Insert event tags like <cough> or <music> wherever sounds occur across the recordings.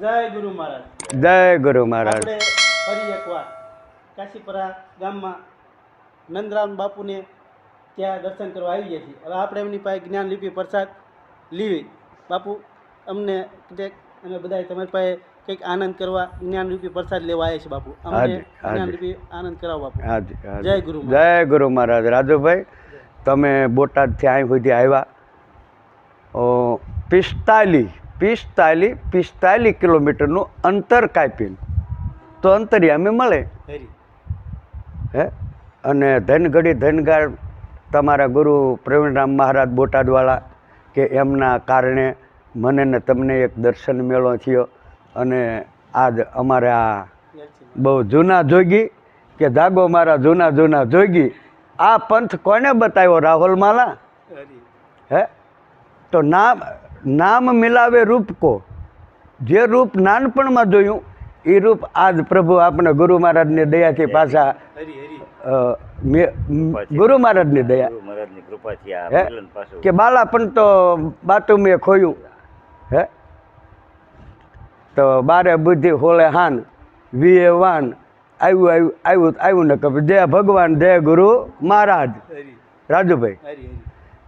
જય ગુરુ મહારાજ. જય ગુરુ મહારાજ. ફરી એકવાર કાશીપરા ગામમાં નંદરામ બાપુને ત્યાં દર્શન કરવા આવી ગયા છીએ. હવે આપણે એમની પાસે જ્ઞાન લિપિ પ્રસાદ લીવી. બાપુ અમને કંઈક અમે બધા તમારી પાસે કંઈક આનંદ કરવા જ્ઞાન રૂપી પ્રસાદ લેવા આવ્યા છે બાપુ. અમને. જ્ઞાન રૂપી આનંદ કરાવો બાપુ. જય ગુરુ જય ગુરુ મહારાજ. રાજુભાઈ તમે બોટાદથી અહીં સુધી આવ્યા. ઓ પિસ્તાલીસ પિસ્તાલીસ પિસ્તાલીસ કિલોમીટરનું અંતર કાપીને તો અંતરિયામી મળે. હે? અને ધનગઢી ધનગાર તમારા ગુરુ પ્રવીણરામ મહારાજ બોટાદવાળા કે એમના કારણે મને ને તમને એક દર્શન મેળો થયો અને આજ અમારા બહુ જૂના જોગી કે જાગો મારા જૂના જૂના જોગી. આ પંથ કોને બતાવ્યો રાહુલ માલા? હે? તો નામ નામ મિલાવે રૂપ કો. જે રૂપ નાનપણમાં જોયું એ રૂપ આજ પ્રભુ આપણે ગુરુ મહારાજની દયાથી પાછા ગુરુ મહારાજની દયા. કે બાલા બાલાપણ તો બાતું મેં ખોયું. હે? તો બારે બુદ્ધિ હોળે હાન વીએ વાન આવ્યું આવ્યું આવ્યું આવ્યું ને કે જય ભગવાન જય ગુરુ મહારાજ. રાજુભાઈ.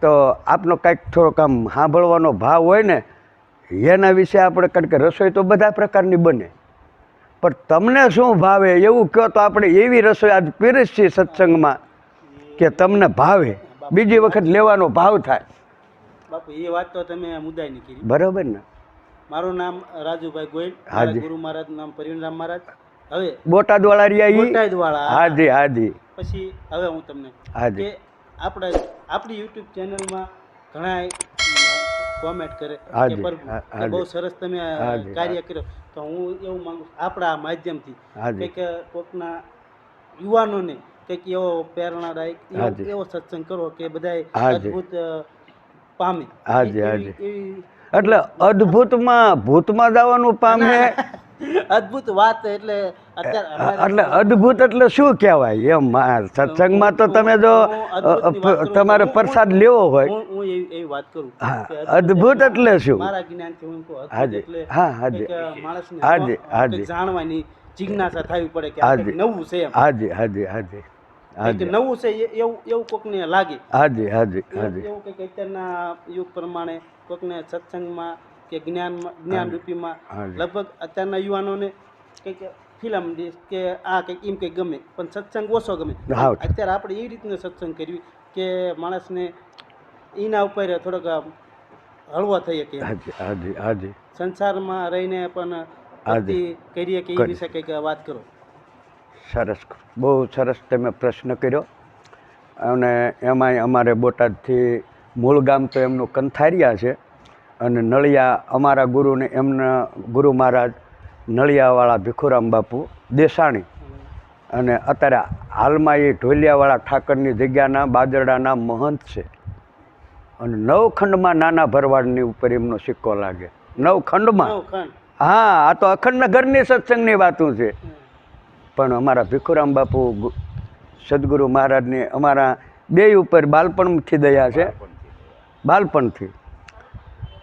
તો આપનો કાંઈક થોડોક આમ સાંભળવાનો ભાવ હોય ને એના વિશે આપણે કારણ કે રસોઈ તો બધા પ્રકારની બને. પણ તમને શું ભાવે એવું કહો તો આપણે એવી રસોઈ આજ પીરસી સત્સંગમાં કે તમને ભાવે. બીજી વખત લેવાનો ભાવ થાય. બાપુ એ વાત તો તમે મુદ્દાની કરી. બરાબર ને? મારું નામ રાજુભાઈ ગોયલ હાજી. ગુરુ મહારાજ નામ પરિણરામ મહારાજ. હવે બોટાદ વાળા રહ્યા બોટાદ વાળા હાજી હાજી. પછી હવે હું તમને હાજી. આપણે આપણી યુટ્યુબ ચેનલમાં ઘણા કોમેન્ટ કરે કે. બહુ સરસ તમે કાર્ય કર્યો તો હું એવું માંગુ આપણા માધ્યમથી. કંઈક કોકના યુવાનોને કંઈક એવો પ્રેરણાદાયક એવો- સત્સંગ કરો કે બધાય હાજી. અદ્ભુત પામે હાજી, હાજી. એટલે અદ્ભુતમાં ભૂતમાં જવાનું પામે <laughs> અદ્ભુત વાત એટલે એટલે અદ્ભુત એટલે શું કહેવાય? એમ સત્સંગમાં તો તમે જો તમારે પ્રસાદ લેવો હોય. હું એવી વાત કરું. કે અદ્ભુત એટલે શું? મારા જ્ઞાનથી હું હાજી, હા, હાજી. હાજી, હાજી. જાણવાની જિજ્ઞાસા થવી પડે કે હાજી. નવું છે હાજી હાજી હાજી. નવું છે એવું એવું કોકને લાગે. હાજી હાજી હાજી. એવું કંઈક અત્યારના યુગ પ્રમાણે કોકને સત્સંગમાં કે જ્ઞાનમાં જ્ઞાન રૂપીમાં લગભગ અત્યારના યુવાનોને કંઈક ફિલ્મ કે આ કંઈક એમ કંઈક ગમે પણ સત્સંગ ઓછો ગમે. અત્યારે આપણે એ રીતનો સત્સંગ કર્યું કે માણસને એના ઉપર થોડોક હળવો થઈએ કે હાજી હાજી સંસારમાં રહીને પણ હાજી. કરીએ કે એ વિશે કંઈક વાત કરો. સરસ. બહુ સરસ તમે પ્રશ્ન કર્યો. અને એમાંય અમારે બોટાદથી મૂળ ગામ તો એમનું કંથારિયા છે. અને નળિયા અમારા ગુરુને એમના ગુરુ મહારાજ નળિયાવાળા ભીખુરામ બાપુ દેસાણી. અને અત્યારે હાલમાં એ ઢોલિયાવાળા ઠાકરની જગ્યાના બાજરડાના મહંત છે. અને નવખંડમાં નાના ભરવાડની ઉપર એમનો સિક્કો લાગે. નવખંડમાં? નવખંડ. હા આ તો અખંડ ઘરની સત્સંગની વાતું છે. પણ અમારા ભીખુરામ બાપુ સદગુરુ મહારાજને અમારા બે ઉપર બાલપણથી દયા છે. બાળપણથી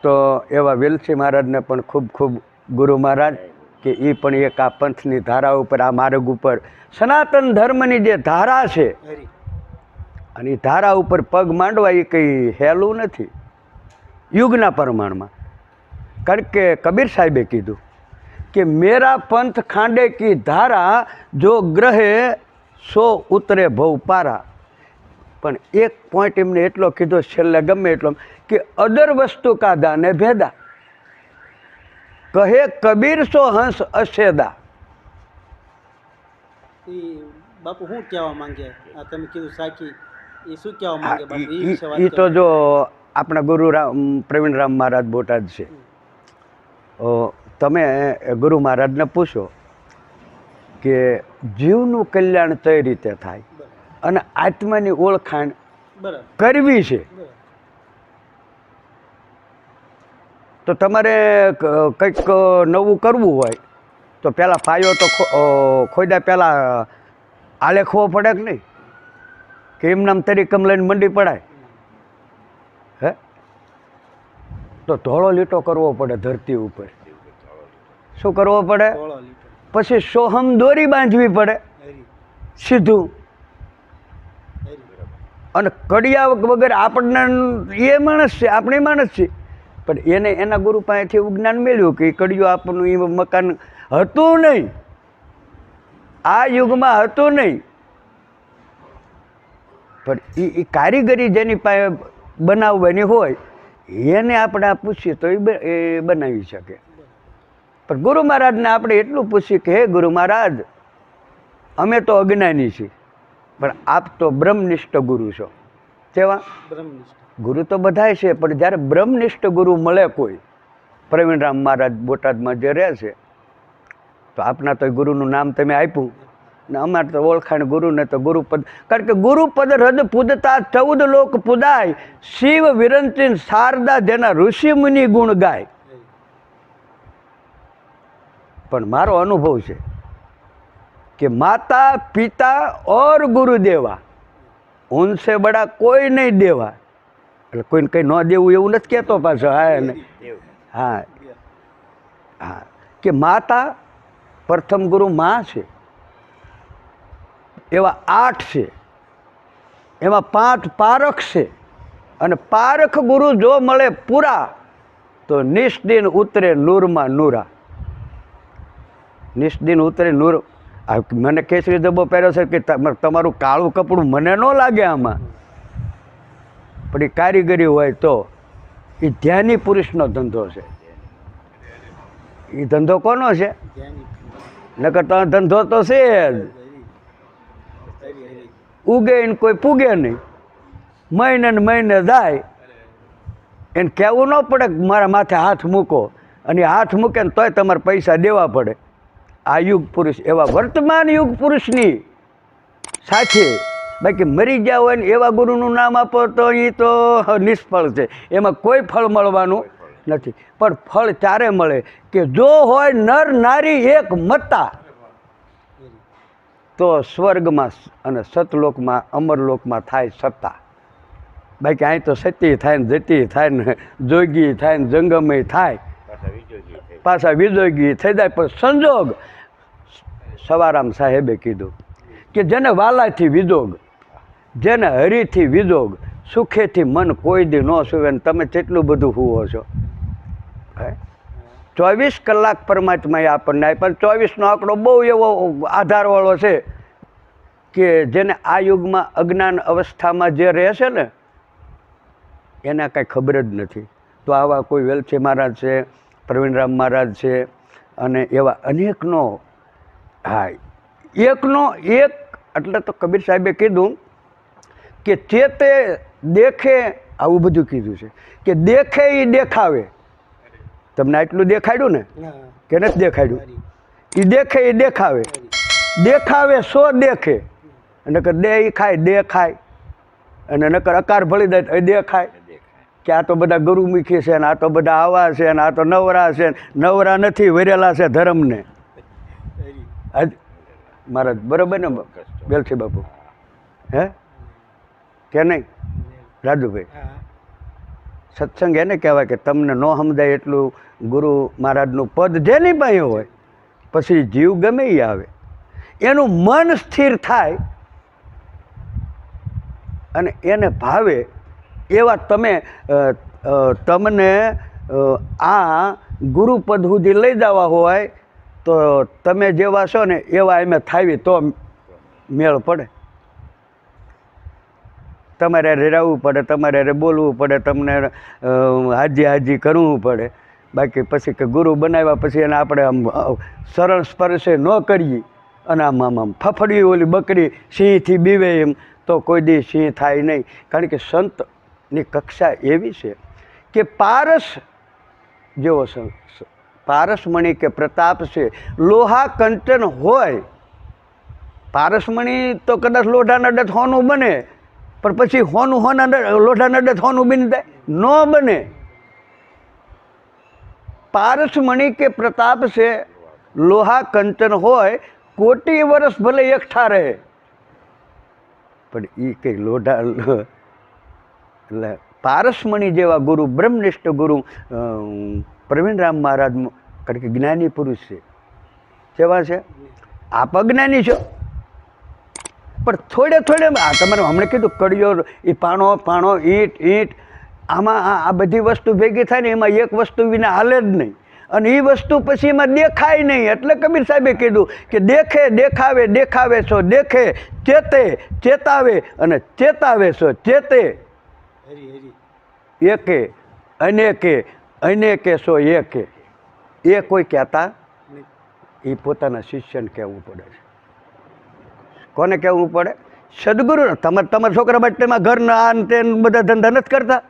તો એવા વેલસી મહારાજને પણ ખૂબ ખૂબ ગુરુ મહારાજ કે એ પણ એક આ પંથની ધારા ઉપર આ માર્ગ ઉપર સનાતન ધર્મની જે ધારા છે અને એ ધારા ઉપર પગ માંડવા એ કંઈ હેલું નથી. યુગના પ્રમાણમાં. કારણ કે કબીર સાહેબે કીધું કે મેરા પંથ ખાંડે કી ધારા જો ગ્રહે સો ઉતરે ભવ પારા. પણ એક પોઈન્ટ એમને એટલો કીધો છેલ્લે ગમે એટલો કે અદર વસ્તુ કાદા ને ભેદા. કહે કબીર સો હંસ અસેદા બાપુ શું કહેવા માંગે? આ તમે કીધું સાચી. એ શું કહેવા માંગે બાપુ? એ તો જો આપણા ગુરુ રામ પ્રવીણરામ મહારાજ બોટાદ છે. તમે ગુરુ મહારાજને પૂછો કે જીવનું કલ્યાણ કઈ રીતે થાય? અને આત્માની ઓળખાણ કરવી છે. તો તમારે કંઈક નવું કરવું હોય તો પહેલાં પાયો તો ખોદા પહેલાં આલેખવો પડે કે નહીં? કે એમ નામ તરીકમ લઈને મંડી પડાય? હે? તો ધોળો લીટો કરવો પડે ધરતી ઉપર. શું કરવો પડે? પછી સોહમ દોરી બાંધવી પડે. સીધું અને કડિયા વગર આપણને એ માણસ છે, આપણે માણસ છે. પણ એને એના ગુરુ પાસેથી એવું જ્ઞાન મેળવ્યું કે કડિયું આપણનું એ મકાન હતું નહીં. આ યુગમાં હતું નહીં. પણ એ એ કારીગરી જેની પાસે બનાવવાની હોય, એને આપણે આ પૂછીએ તો એ બનાવી શકે. પણ ગુરુ મહારાજને આપણે એટલું પૂછીએ કે, હે ગુરુ મહારાજ, અમે તો અજ્ઞાની છીએ. પણ આપ તો બ્રહ્મનિષ્ઠ ગુરુ છો. કેવા? બ્રહ્મનિષ્ઠ. ગુરુ તો બધાય છે પણ જ્યારે બ્રહ્મનિષ્ઠ ગુરુ મળે કોઈ પ્રવીણરામ મહારાજ બોટાદમાં જે રહે છે તો આપના તો ગુરુનું નામ તમે આપ્યું. ને અમારે તો ઓળખાણ ગુરુને તો ગુરુપદ કારણ કે ગુરુપદ હૃદ પૂજતા ચૌદ લોક પૂજાય શિવ વિરંતી શારદા જેના ઋષિ મુનિ ગુણ ગાય. પણ મારો અનુભવ છે કે માતા, પિતા ઓર ગુરુદેવા. ઉનસે બડા કોઈ નહીં દેવા. એટલે કોઈને કંઈ ન દેવું એવું નથી કહેતો પાછો, હા એને. હા. હા. કે માતા પ્રથમ ગુરુ માં છે. એવા આઠ છે. એમાં પાંચ પારખ છે. અને પારખ ગુરુ જો મળે પૂરા, તો નિષ્દિન ઉતરે નૂરમાં નૂરા. નિષ્દિન ઉતરે નૂર આ મને કેસરી ધબ્બો પહેર્યો છે કે તમ- તમારું કાળું કપડું મને ન લાગે આમાં. પણ એ કારીગરી હોય તો એ ધ્યાની પુરુષનો ધંધો છે. એ ધંધો કોનો છે? નકર તો ધંધો તો છે જ. ઉગે ને કોઈ પૂગે નહીં. મહિને ને મહિને જાય. એને કહેવું ન પડે મારા માથે હાથ મૂકો. અને હાથ મૂકે ને તોય તમારે પૈસા દેવા પડે. આ યુગ પુરુષ એવા વર્તમાન યુગ પુરુષની સાથે. બાકી મરી ગયા હોય ને એવા ગુરુનું નામ આપો તો એ તો નિષ્ફળ છે. એમાં કોઈ ફળ મળવાનું નથી. પણ ફળ ત્યારે મળે? કે જો હોય નર નારી એક મતા તો સ્વર્ગમાં અને સતલોકમાં અમરલોકમાં થાય સત્તા. બાકી અહીં તો સતી થાય ને જતી થાય ને જોગી થાય ને જંગમય થાય. પાછા વિજોગી થઈ જાય. પણ સંજોગ સવારામ સાહેબે કીધું કે જેને વાલાથી વિજોગ જેને હરીથી વિજોગ સુખેથી મન કોઈ દી ન સુવે ને તમે કેટલું બધું હુવો છો. હે? ચોવીસ કલાક પરમાત્માએ આપણને આપ્યા ચોવીસનો આંકડો બહુ એવો આધારવાળો છે કે જેને આ યુગમાં અજ્ઞાન અવસ્થામાં જે રહે ને, એને કાંઈ ખબર જ નથી. તો આવા કોઈ વેલછી મહારાજ છે, પ્રવીણરામ મહારાજ છે અને એવા અનેકનો હા એકનો એક એટલે તો કબીર સાહેબે કીધું કે ચેતે દેખે આવું બધું કીધું છે. કે દેખે એ દેખાવે. તમને આટલું દેખાડ્યું ને? કે નથી દેખાડ્યું? એ દેખે એ દેખાવે. દેખાવે સો દેખે. નકર દે એ ખાય દે ખાય. અને નકર અકાર ભળી દે તો એ દેખાય. કે આ તો બધા ગુરુમુખી છે ને આ તો બધા આવા છે ને આ તો નવરા છે ને. નવરા નથી વેરેલા છે ધર્મને. આજ મારા બરાબર ને બેલથી બાપુ. હે? કે નહીં? રાજુભાઈ. સત્સંગ એને કહેવાય કે તમને ન સમજાય એટલું ગુરુ મહારાજનું પદ જેની પાસે હોય પછી જીવ ગમે એ આવે. એનું મન સ્થિર થાય અને એને ભાવે એવા તમે તમને આ ગુરુપદ સુધી લઈ જવા હોય તો તમે જેવા છો ને એવા એમે થાવી તો મેળ પડે. તમારે રહેવું પડે, તમારે બોલવું પડે, તમને હાજી હાજી કરવું પડે. બાકી પછી કે ગુરુ બનાવ્યા પછી એને આપણે આમ સરળ સ્પર્શે ન કરીએ. અને આમ આમ આમ ફફડી ઓલી બકરી સિંહથી બીવે એમ, તો કોઈ દી સિંહ થાય નહીં. કારણ કે સંતની કક્ષા એવી છે કે પારસ જેવો સં- સ- પારસમણી કે પ્રતાપ છે, લોહા કંચન હોય, પારસમણી તો કદાચ લોઢા નડત હોનું બને, પણ પછી હોનું હોના નડ- લોઢા નડત હોનું બની જાય ન બને. પારસમણી કે પ્રતાપ છે, લોહા કંચન હોય, કોટી વર્ષ ભલે એકઠા રહે, પણ એ કંઈ લોઢા, એટલે પારસમણી જેવા ગુરુ, બ્રહ્મનિષ્ઠ ગુરુ અમ, પ્રવીણરામ મહારાજ કારણ કે જ્ઞાની પુરુષ છે. કેવા છે? આપ અજ્ઞાની છો. પણ થોડે થોડે આ તમારે હમણાં કીધું કડિયો એ પાણો પાણો ઈંટ ઈંટ. આમાં આ બધી વસ્તુ ભેગી થાય ને એમાં એક વસ્તુ વિના હાલે જ નહીં. અને એ વસ્તુ પછી એમાં દેખાય નહીં. એટલે કબીર સાહેબે કીધું કે દેખે દેખાવે દેખાવે છો દેખે ચેતે ચેતાવે અને ચેતાવે છો ચેતે. એકે અનેકે અનેકે એ કે એ કોઈ કહેતા? એ પોતાના શિષ્યને કહેવું પડે છે. કોને કહેવું પડે? સદગુરુ તમે તમારા છોકરા માટેમાં ઘરના આ તે બધા ધંધા નથી કરતા?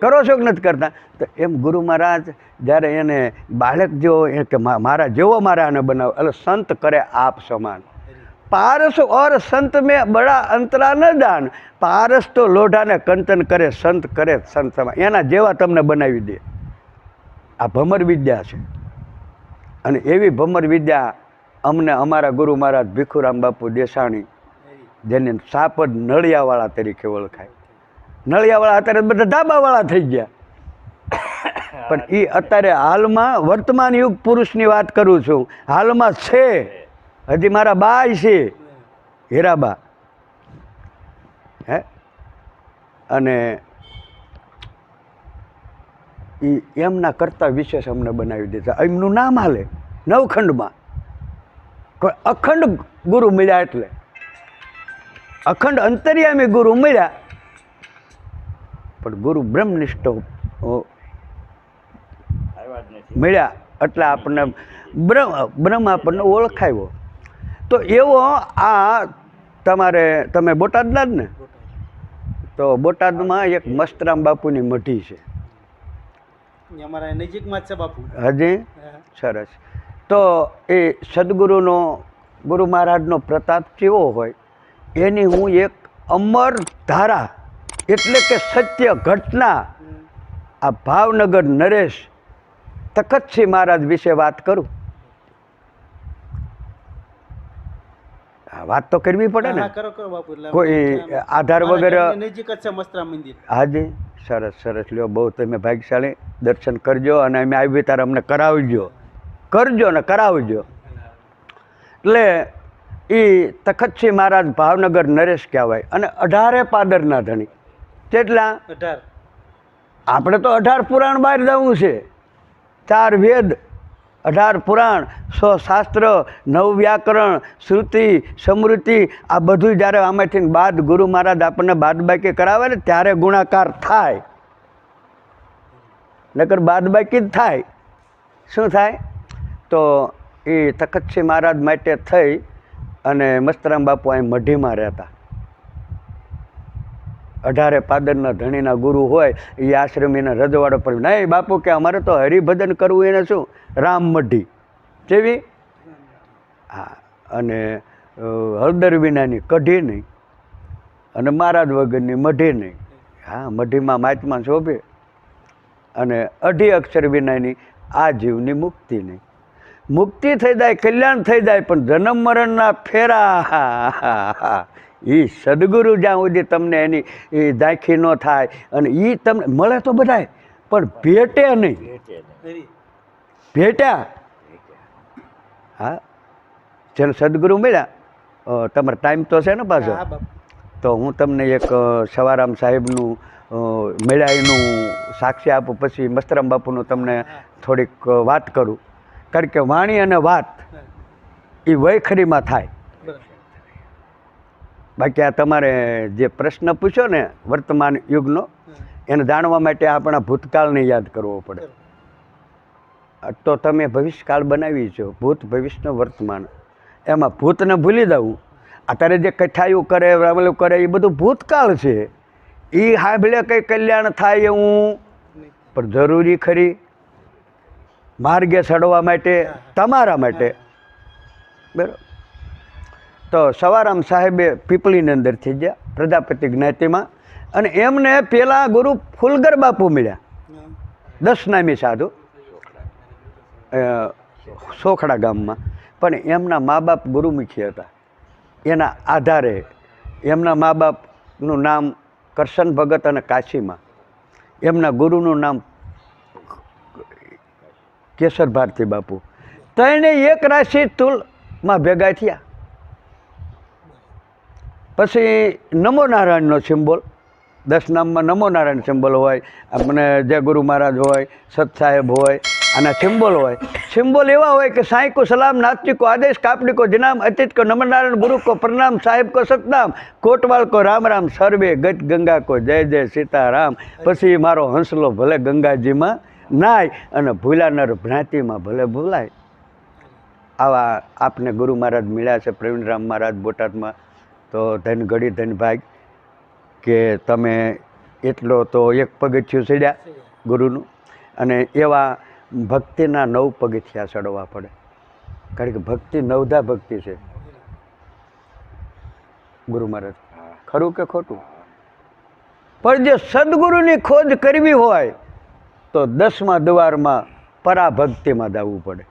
કરો છો કે નથી કરતા? તો એમ ગુરુ મહારાજ જ્યારે એને બાળક જેવો એ કે મારા જેવો મારા આને બનાવો એટલે સંત કરે આપ સમાન. પારસ ઓર સંત મેં બડા અંતરા ન દાન. પારસ તો લોઢાને કંતન કરે, સંત કરે સંતમાં. એના જેવા તમને બનાવી દે. આ ભમર વિદ્યા છે. અને એવી ભમર વિદ્યા અમને અમારા ગુરુ મહારાજ ભીખુરામ બાપુ દેસાણી, જેને સાપદ નળિયાવાળા તરીકે ઓળખાય. નળિયાવાળા અત્યારે બધા ધાબાવાળા થઈ ગયા. પણ એ અત્યારે હાલમાં વર્તમાન યુગ પુરુષની વાત કરું છું. હાલમાં છે. હજી મારા બાય છે, હીરાબા. હે? અને એ એમના કરતા વિશેષ અમને બનાવી દીધા. એમનું નામ હાલે, નવખંડમાં. અખંડ ગુરુ મળ્યા એટલે. અખંડ અંતર્યામી ગુરુ મળ્યા. પણ ગુરુ બ્રહ્મનિષ્ઠ મળ્યા. એટલે આપણને બ્રહ્મ બ્રહ્મ આપણને ઓળખાયો. તો એવો આ તમારે તમે બોટાદના જ ને? તો બોટાદમાં એક મસ્તરામ બાપુની મઢી છે. અમારા નજીકમાં છે બાપુ. હજી? સરસ. તો એ સદગુરુનો ગુરુ મહારાજનો પ્રતાપ કેવો હોય? એની હું એક અમર ધારા એટલે કે સત્ય ઘટના આ ભાવનગર નરેશ તખતસિંહ મહારાજ વિશે વાત કરું. વાત તો કરવી પડે ને. કરો કરો બાપુ કોઈ આધાર વગર નજીક જ છે મસ્તરામ મંદિર. હાજી સરસ સરસ. લ્યો બહુ તમે ભાગ્યશાળી. દર્શન કરજો અને અમે આવી ત્યારે અમને કરાવજો. કરજો ને કરાવજો. એટલે એ તખતસિંહ મહારાજ ભાવનગર નરેશ કહેવાય અને અઢારે પાદરના ધણી. કેટલા? અઢાર. આપણે તો અઢાર પુરાણ બહાર જવું છે. ચાર વેદ અઢાર પુરાણ, સો શાસ્ત્ર, નવ વ્યાકરણ, શ્રુતિ, સ્મૃતિ, આ બધું જ્યારે આમાંથી બાદ ગુરુ મહારાજ આપણને બાદબાકી કરાવે ને ત્યારે ગુણાકાર થાય. નકર બાદબાકી જ થાય. શું થાય? તો એ તખતસિંહ મહારાજ માટે થઈ અને મસ્તરામ બાપુ અહીં મઢીમાં રહેતા. અઢારે પાદરના ધણીના ગુરુ હોય એ આશ્રમીના રજવાડો પર નહીં બાપુ કે અમારે તો હરિભજન કરવું એને શું? રામ મઢી. જેવી હા, અને હળદર વિનાની કઢી નહીં અને મહારાજ વગરની મઢી નહીં. હા, મઢીમાં માચમાં શોભે. અને અઢી અક્ષર વિનાની આ જીવની મુક્તિ નહીં. મુક્તિ થઈ જાય, કલ્યાણ થઈ જાય, પણ જન્મ મરણના ફેરા એ સદગુરુ જ્યાં સુધી તમને એની એ દાખી ન થાય અને એ તમને મળે તો બધાય પણ ભેટે નહીં. ભેટ્યા? હા. જેને સદગુરુ મળ્યા તમારો ટાઈમ તો છે ને પાછો? તો હું તમને એક સવારામ સાહેબનું મેળાઈનું સાક્ષી આપું પછી મસ્તરામ બાપુનું તમને થોડીક વાત કરું. કારણ કે વાણી અને વાત એ વયખરીમાં થાય. બાકી આ તમારે જે પ્રશ્ન પૂછ્યો ને વર્તમાન યુગનો એને જાણવા માટે આપણા ભૂતકાળને યાદ કરવો પડે. તો તમે ભવિષ્યકાળ બનાવી છો ભૂત ભવિષ્યનો વર્તમાન. એમાં ભૂતને ભૂલી દઉં અત્યારે જે કથાયું કરે રામલું કરે એ બધું ભૂતકાળ છે. એ હાંભળે કંઈ કલ્યાણ થાય એવું? પણ જરૂરી ખરી. માર્ગે ચડવા માટે તમારા માટે. બરાબર. તો સવારામ સાહેબે પીપળીની અંદર થઈ ગયા પ્રજાપતિ જ્ઞાતિમાં. અને એમને પેલા ગુરુ ફુલગર બાપુ મળ્યા. દસ નામી સાધુ સોખડા ગામમાં. પણ એમના મા બાપ ગુરુમુખી હતા. એના આધારે એમના મા બાપનું નામ કરશન ભગત અને કાશીમાં. એમના ગુરુનું નામ કેસર ભારતી બાપુ. ત્રણે એક રાશિ તુલમાં ભેગા થયા. પછી નમો નારાયણનો સિમ્બોલ. દસ નામમાં નમો નારાયણ સિમ્બોલ હોય આપણે જય ગુરુ મહારાજ હોય, સત સાહેબ હોય, આના સિમ્બોલ હોય. સિમ્બોલ એવા હોય કે સાંઈ કો સલામ, નાસ્તિક આદેશ કાપડી કો જનામ અતિત કો નમનારાયણ ગુરુ કો પ્રણામ સાહેબ કો સતનામ કોટવાળ કો રામ રામ, સર્વે ગત ગંગા કો જય જય સીતારામ. પછી મારો હંસલો ભલે ગંગાજીમાં નાય અને ભૂલાનર ભ્રાંતિમાં ભલે ભૂલાય. આવા આપને ગુરુ મહારાજ મળ્યા છે, પ્રવીણરામ મહારાજ બોટાદમાં. તો ધન ઘડી ધન ભાગ કે તમે એટલો તો એક પગથિયું ચડ્યા ગુરુનું. અને એવા ભક્તિના નવ પગથિયા ચડવા પડે. કારણ કે ભક્તિ નવધા ભક્તિ છે. ગુરુ મહારાજ ખરું કે ખોટું? પણ જે સદગુરુની ખોજ કરવી હોય તો દસમા દ્વારમાં પરાભક્તિમાં જવું પડે.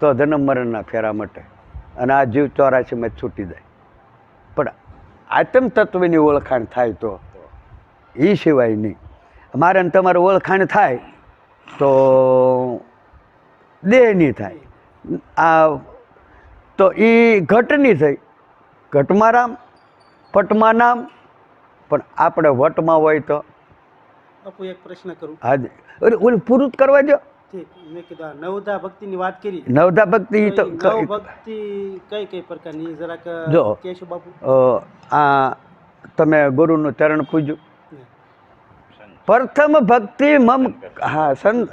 તો જન્મ મરણના ફેરા મટે. અને આ જીવ ચોરાશીમાં જ છૂટી જાય. આત્મ તત્વની ઓળખાણ થાય તો. એ સિવાય નહીં. મારે ને તમારે ઓળખાણ થાય તો દેહની થાય. આ તો એ ઘટની થઈ. ઘટમાં રામ પટમાં નામ પણ આપણે વટમાં હોય તો. એક પ્રશ્ન કરું. હા અરે ઓલું પૂરું જ કરવા દો નવધા ભક્તિની વાત કરી. નવધા ભક્તિ તો ભક્તિ કઈ કઈ પ્રકારની? જરાક જો. કેશો બાપુ. આ તમે ગુરુનું ચરણ પૂજ્યું. પ્રથમ ભક્તિ મમ હા સંત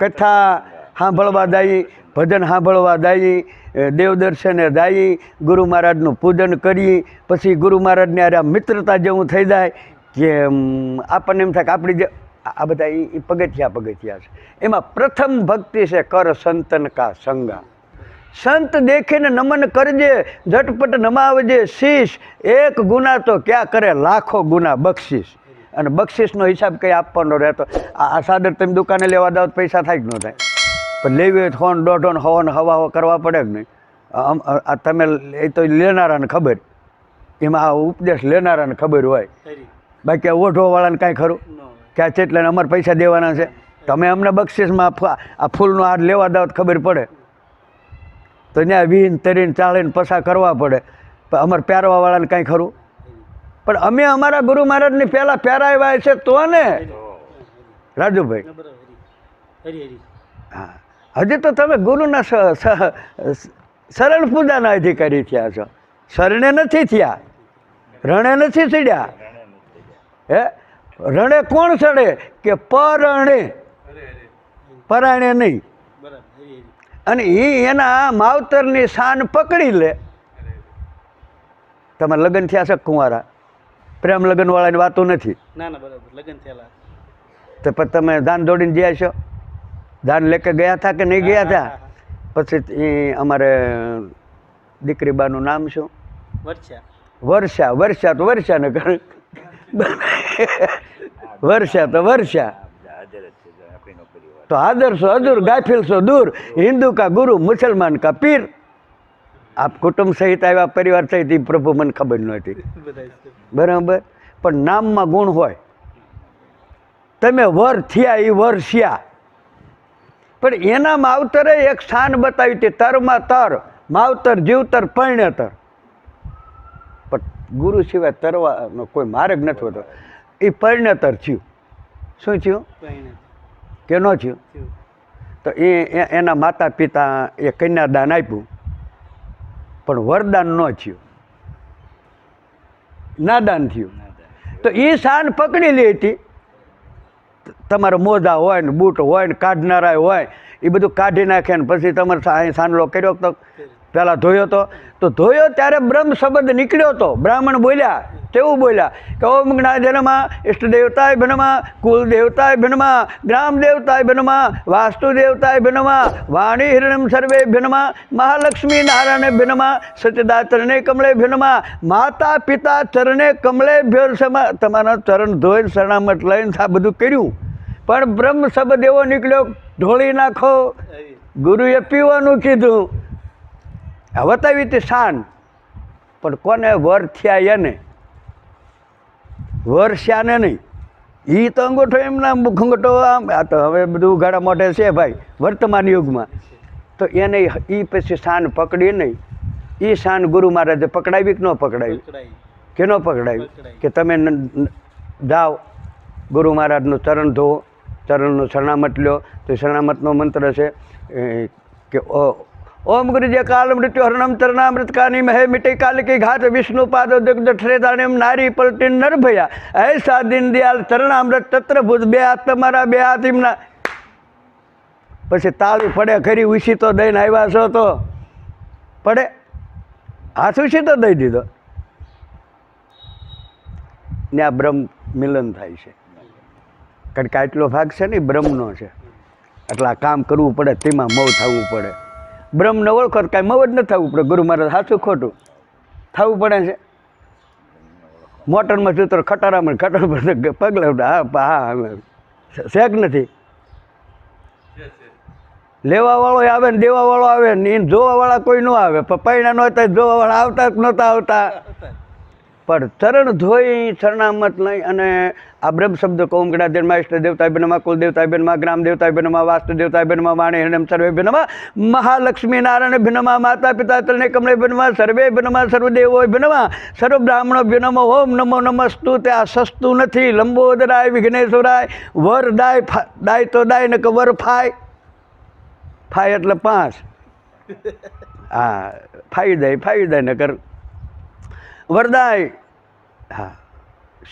કથા સાંભળવા દાઈ ભજન સાંભળવા દાઈ દેવ દર્શને દાઈ ગુરુ મહારાજનું પૂજન કરી પછી ગુરુ મહારાજને આ મિત્રતા જેવું થઈ જાય કે આપણને એમ થાય કે આપણી જે આ બધા ઈ પગથિયા પગથિયા છે. એમાં પ્રથમ ભક્તિ છે કર સંતન કા સંગા સંત દેખીને નમન કરજે ઝટપટ નમાવજે શીશ. એક ગુના તો ક્યાં કરે? લાખો ગુના બક્ષિસ. અને બક્ષિસનો હિસાબ કંઈ આપવાનો રહેતો. આ સાદર તમે દુકાને લેવા દાવ પૈસા થાય જ ન થાય? પણ લેવી હોય હોન દોઢો ને હવન હવા કરવા પડે જ નહીં? આ તમે એ તો લેનારાને ખબર. એમાં આ ઉપદેશ લેનારાને ખબર હોય. બાકી આ ઓઢોવાળાને કાંઈ ખરું. કે આ ચેટલાને અમારે પૈસા દેવાના છે? તમે અમને બક્ષિસમાં આ ફૂલનો હાર લેવા દાવ ખબર પડે. તો ત્યાં વીન તરીને ચાળીને પસા કરવા પડે. પણ અમારે પહેરવાવાળાને કાંઈ ખરું? પણ અમે અમારા ગુરુ મહારાજની પહેલાં પહેરાવ્યા છે તો ને? રાજુભાઈ. હા. હજી તો તમે ગુરુના શરણ પૂજાના અધિકારી થયા છો. શરણે નથી થયા. રણે નથી ચડ્યા હે? રણે કોણ ચડે કે પરણે. પરાણે નહીં. અને એ એના માવતરની શાન પકડી લે. તમે લગ્ન થયા છે કુંવારા? પ્રેમ લગ્નવાળાની વાતો નથી. ના ના બરાબર લગ્ન થયેલા. તો પછી તમે દાન દોડીને ગયા છો? દાન લેકે ગયા હતા કે નહીં ગયા હતા પછી એ અમારે દીકરી બાનું નામ શું? વર્ષા. વર્ષા વર્ષા તો વર્ષા ને વર્ષા તો વર્ષા. તો આદરશો અદૂર ગાફિલશો દૂર. હિન્દુ કા ગુરુ, મુસલમાન કા પીર. આપ કુટુંબ સહિત આવ્યા, પરિવાર સહિત એ પ્રભુ મને ખબર નહોતી બરાબર? પણ નામમાં ગુણ હોય. તમે વર થયા એ વર્ષિયા પણ એના માવતરે એક સ્થાન બતાવ્યું તે તરમાં તર, માવતર, જીવતર પરણેતર પણ ગુરુ સિવાય તરવાનો કોઈ માર્ગ નથી હોતો. એ પરિણેતર થયું. શું થયું? કે ન થયું. તો એ એના માતા પિતા એ કન્યાદાન આપ્યું. પણ વરદાન ન થયું. નાદાન થયું. તો એ શાન પકડી લે હતી. તમારે મોજા હોય ને બૂટ હોય ને કાઢનારા હોય એ બધું કાઢી નાખે ને પછી તમારે અહીં સાનલો કર્યો તો પહેલાં ધોયો તો. તો ધોયો ત્યારે બ્રહ્મ શબ્દ નીકળ્યો તો. બ્રાહ્મણ બોલ્યા કેવું બોલ્યા કે ઓમ જ્ઞાજનમાં જન્મા ઇષ્ટ દેવતાય ભનમા કુલ દેવતાય ભનમા ગ્રામ દેવતાય ભનમા વાસ્તુ દેવતાય ભનમા વાણી હિરણમ સર્વે ભનમા, મહાલક્ષ્મી નારાયણ ભનમા સચદા ચરણે કમળે ભનમા, માતા પિતા ચરણે કમળે ભેરસમા તમારા ચરણ ધોઈને શરણામત લઈને આ બધું કર્યું. પણ બ્રહ્મ શબ્દ એવો નીકળ્યો, ઢોળી નાખો. ગુરુએ પીવાનું કીધું. હવે તે શાન પણ કોને વર થયા એને? વરસ્યાને નહીં. એ તો અંગૂઠો એમના ઘૂંઘટો આમ આ તો હવે બધું ઉઘાડા મોઢે છે ભાઈ વર્તમાન યુગમાં. તો એને એ પછી શાન પકડી નહીં. એ શાન ગુરુ મહારાજે પકડાવી કે ન પકડાવી? કે ન પકડાવી. કે તમે જાઓ ગુરુ મહારાજનું ચરણ ધોવો ચરણનું શરણામત લ્યો તો શરણામતનો મંત્ર છે કે ઓમ કાની મહે મિટે કાલકી ઘાત વિષ્ણુપાદ વિષ્ણુ પાદો દગ્ધ ઠરેદાણ્યમ નારી પલટી નર્ભયા ભયા ऐसा દીન દયાલ ચરણામૃત તત્ર ભૂત બે હાથ તમારા બે હાથ એમના પછી તાળી પડે ખરી ઉછી તો દઈને આવ્યા છો તો પડે હાથ ઉછી તો દઈ દીધો ને આ બ્રહ્મ મિલન થાય છે કારણ કે આટલો ભાગ છે ને બ્રહ્મનો છે એટલે કામ કરવું પડે તેમાં મૌ થવું પડે બ્રહ્મને ઓળખો તો કાંઈ મવ જ ન થવું પડે. ગુરુ મહારાજ સાચું ખોટું. થવું પડે છે. મોટરમાં જતો ખટારામાં ખટાર પર પગલે હા હા શેક નથી. લેવાવાળો આવે ને દેવાવાળો આવે ને એને જોવાવાળા કોઈ ન આવે. પણ પૈણા નહોતા જોવાવાળા આવતા જ નહોતા આવતા. પણ ચરણ ધોઈ શરણામત લઈ અને આ બ્રહ્મ શબ્દ કોમ ધર્મા ઇષ્ટ દેવતા બનમા કુલ દેવતા બનમા ગ્રામ દેવતા બનમા વાસ્તુ દેવતા બનમા વાણી હરણમ સર્વે બનમા મહાલક્ષ્મી નારાયણ ભિનમા માતા પિતા તરણે કમળે બનમા સર્વે બેનમાં સર્વદેવો બનમા સર્વ બ્રાહ્મણો બેનમાં ઓમ નમો નમસ્તુ તે આ સસ્તું નથી. લંબોદરાય, વિઘ્નેશ્વરાય, વર દાય દાય તો દાય ને વર ફાય. ફાય એટલે પાંચ. હા, ફાઈ દે ફાઈ દે નકર વરદાય હા.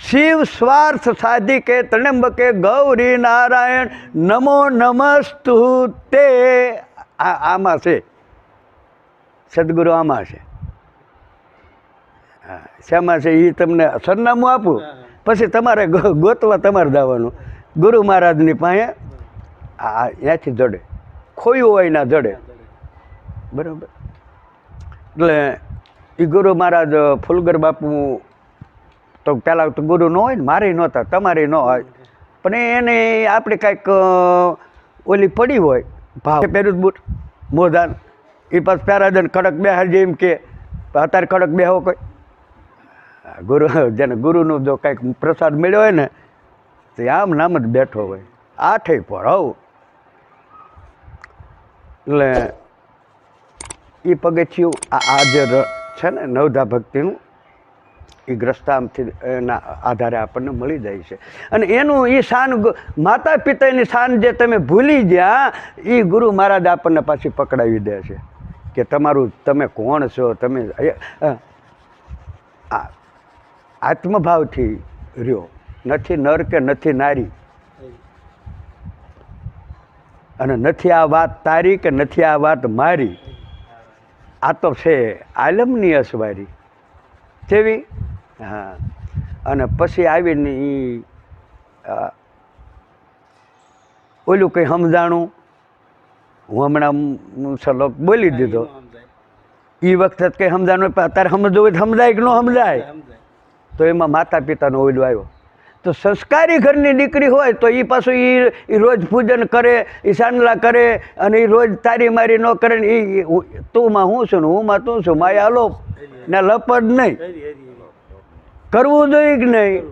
શિવ સ્વાર્થ સાધિકે ત્રણંબકે ગૌરી નારાયણ. નમો નમસ્તુ તે. આમાં છે. સદગુરુ આમાં છે. હા શેમાં છે? એ તમને સરનામું આપું. પછી તમારે ગોતવા તમારે જવાનું. ગુરુ મહારાજની પાસે આ ત્યાંથી જડે. ખોયું હોય ના જડે. બરાબર. એટલે એ ગુરુ મહારાજ ફુલગર બાપુ તો પહેલાં તો ગુરુ ન હોય ને, મારે નહોતા તમારે ન હોય. પણ એને આપણે કાંઈક ઓલી પડી હોય, ભાવ. પહેર્યું બૂટ મોધાન એ પાછું પહેરાદન કડક બેહાર એમ કે, અત્યારે કડક બેહો કોઈ. ગુરુ, જેને ગુરુનો જો કાંઈક પ્રસાદ મળ્યો હોય ને, તો આમ નામ જ બેઠો હોય. આઠે પર આવું એટલે એ પગથિયું આ જે છે ને નવધા ભક્તિનું એ ગ્રસ્તામથી એના આધારે આપણને મળી જાય છે. અને એનું એ શાન માતા પિતાની શાન જે તમે ભૂલી ગયા એ ગુરુ મહારાજ આપણને પાછી પકડાવી દે છે. કે તમારું, તમે કોણ છો? તમે આત્મભાવથી રહ્યો. નથી નર કે નથી નારી. અને નથી આ વાત તારી કે નથી આ વાત મારી. આ તો છે આલમની અસવારી. કેવી હા. અને પછી આવીને એ ઓલું કંઈ સમજાણું? હું હમણાં સલોક બોલી દીધો. એ વખતે કંઈ સમજાણું અત્યારે સમજવું હોય તો સમજાય કે ન સમજાય? તો એમાં માતા પિતાનો ઓલું આવ્યો. તો સંસ્કારી ઘરની દીકરી હોય તો એ પાછું એ એ રોજ પૂજન કરે એ સાંડલા કરે અને એ રોજ તારી મારી ન કરે ને એ તું માં હું છું ને હું માં તું છું? માયા લોપ ને લપડ નહીં. કરવું જોઈએ કે નહીં?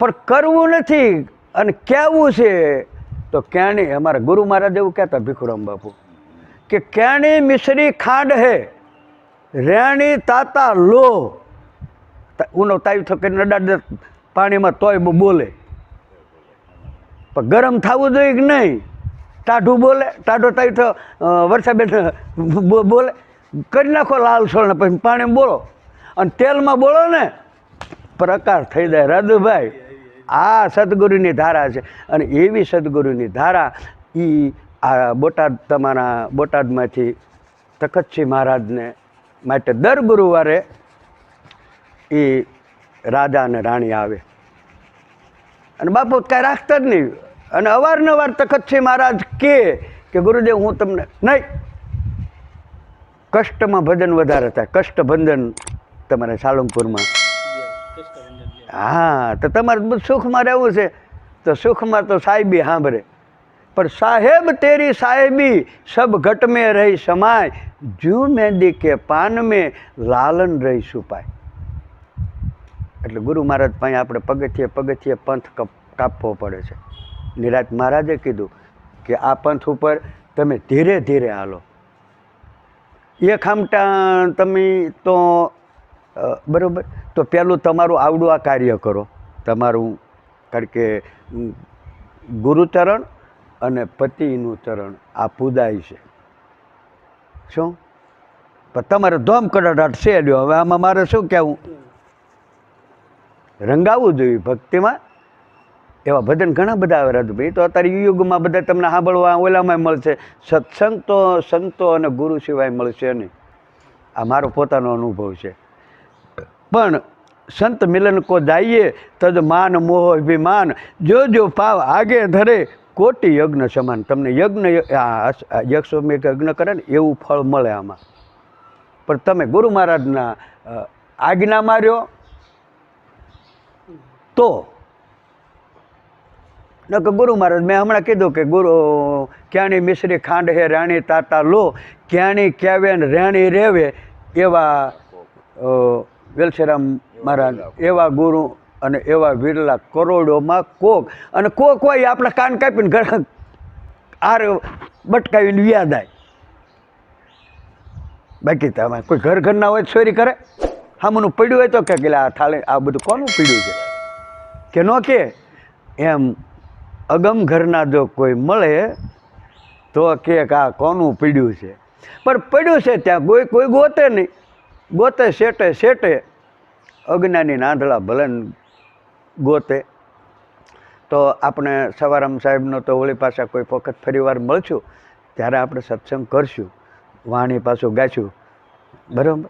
પણ કરવું નથી અને કહેવું છે તો ક્યાંની? અમારા ગુરુ મહારાજ એવું કહેતા ભીખુરામ બાપુ કે ક્યાંની મિશ્રી ખાંડ હે? રેણી તાતા લો. ઉનો તાવી થકે નડાડ દે પાણીમાં તોય બોલે. પણ ગરમ થવું જોઈએ કે નહીં? ટાઢું બોલે ટાઢો તાવી તો વરસાદ બોલે. કરી નાખો લાલ સોળ પછી પાણી બોલો અને તેલમાં બોલો ને પ્રકાશ થઈ જાય. રાધુભાઈ આ સદગુરુની ધારા છે. અને એવી સદગુરુની ધારા એ આ બોટાદ, તમારા બોટાદમાંથી તખતસિંહ મહારાજને માટે દર ગુરુવારે એ રાજા અને રાણી આવે. અને બાપુ કાંઈ રાખતા જ નહીં. અને અવારનવાર તખતસિંહ મહારાજ કે ગુરુદેવ, હું તમને, નહીં. કષ્ટમાં ભજન વધારે થાય. કષ્ટભંજન તમારે સાળંગપુરમાં હા, તો તમારે સુખમાં રહેવું છે. તો સુખમાં તો સાહેબી સાંભળે. પણ સાહેબ તેરી સાહેબી સબ ઘટ રહી સમાય. જૂ મેંદી કે પાન મેં લાલન રહી સુપાય એટલે ગુરુ મહારાજ પાસે આપણે પગથિયે પગથિયે પંથ કપ, કાપવો પડે છે. નિરાજ મહારાજે કીધું કે આ પંથ ઉપર તમે ધીરે ધીરે હાલો. એક ખામટા તમે તો બરાબર. તો પહેલું તમારું આવડું આ કાર્ય કરો. તમારું કારણ કે ગુરુચરણ અને પતિનું ચરણ આ પુદાય છે. શું? પણ તમારે ધોમ કડાટ છે લ્યો. હવે આમાં મારે શું કહેવું? રંગાવવું જોઈએ ભક્તિમાં. એવા ભજન ઘણા બધા આવે રાજુભાઈ તો અત્યારે યુગમાં બધા તમને સાંભળવા ઓલામાં મળશે. સત્સંગ તો સંતો અને ગુરુ સિવાય મળશે નહીં. આ મારો પોતાનો અનુભવ છે. પણ સંત મિલન કો જાઈએ તદ માન મોહ અભિમાન. જો જો પાવ આગે ધરે કોટી યજ્ઞ સમાન. તમને યજ્ઞ યક્ષો અસ- યજ્ઞ કરે ને એવું ફળ મળે આમાં. પણ તમે ગુરુ મહારાજના અ, આજ્ઞા માર્યો તો કે ગુરુ મહારાજ મેં હમણાં કીધું કે ગુરુ, ક્યાંની મિશ્રી ખાંડ હે રાણી તાતા લો, ક્યાંની ક્યાવે ને રાણી રેવે? એવા વેલસેરામ મહારાજ, એવા ગુરુ અને એવા વિરલા કરોડોમાં કોક. અને કોક હોય આપણા કાન કાપીને ઘર આર બટકાવીને વ્યાદાય બાકી તમે કોઈ ઘર ઘરના હોય ચોરી કરે. હામનું પડ્યું હોય તો કે આ થાળી આ બધું કોનું પીડ્યું છે? કે ન કે, એમ અગમ ઘરના જો કોઈ મળે, તો કે આ કોનું પીડ્યું છે? પણ પડ્યું છે ત્યાં કોઈ કોઈ ગોતે નહીં. ગોતે, શેટે શેટે. અજ્ઞાની નાંધળા ભલન ગોતે. તો આપણે સવારામ સાહેબનો તો હોળી પાછા કોઈ વખત ફરીવાર મળશું, ત્યારે આપણે સત્સંગ કરશું. વાણી પાછું ગાઈશું બરાબર?